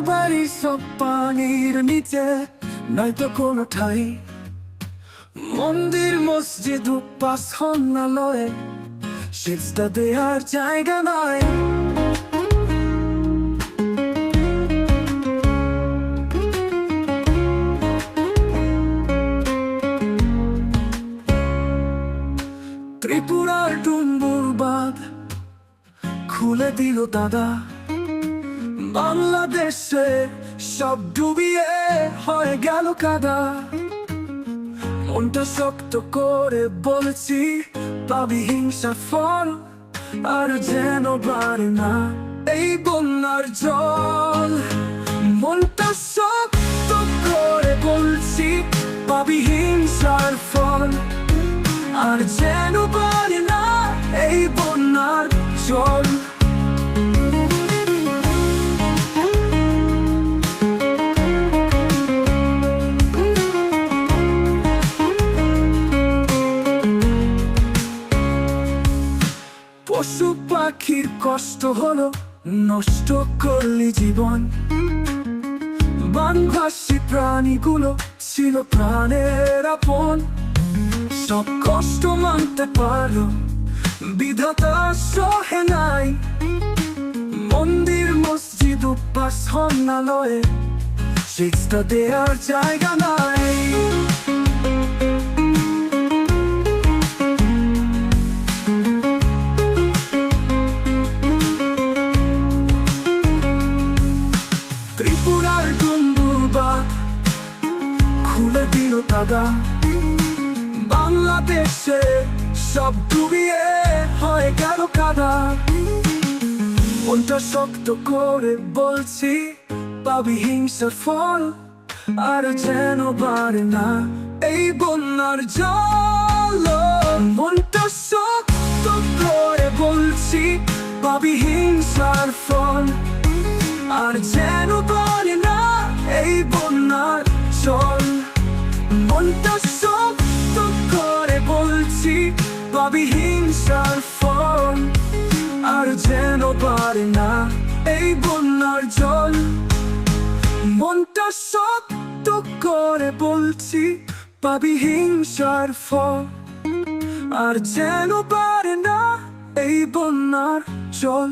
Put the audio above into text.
সব পানির নিচে, নয়তো কোনো ঠাই মন্দির, মসজিদ উপাসনালয়ে সেজদা দেওয়ার জায়গা নয় ত্রিপুরার ডুম্বুর বাঁধ খুলে দিল দাদা। বাংলাদেশে সব ডুবিয়ে হয়ে গেল কাদা। মনটা শক্ত করে বলেছি, পাবি হিংসা ফল আর যেন বাড়ে না। এই বন্যার জল, মনটা শক্ত করে বলছি, পাবি হিংসার ফল আর যেন বাড়ে না। এই বন্যার জল পশু পাখির কষ্ট হলো, নষ্ট করলি জীবন। বানভাসী প্রাণীগুলো ছিল প্রাণের আপন। সব কষ্ট মানতে পারো বিধাতা সহে নাই। মন্দির, মসজিদ উপাসনালয়ে শিক্ষা দেওয়ার জায়গা নাই। খুলে দিল তাগা। বাংলাদেশে সব ডুবিয়ে হয়ে গেল কাদা? মনটা শক্ত করে বলছি, পাবি হিংসার ফল আর যেন বাড়ে না। এই বন্যার জল, মনটা শক্ত করে বলছি, পাবি হিংসার ফল আর যেন বাড়ে না। এই বন্যার জল। মনটা শক্ত করে বলছি পাবি হিংসার ফল। আর যেন পারে না এই বন্যার জল। মনটা শক্ত করে বলছি পাবি হিংসার ফল। আর যেন পারে না এই বন্যার জল।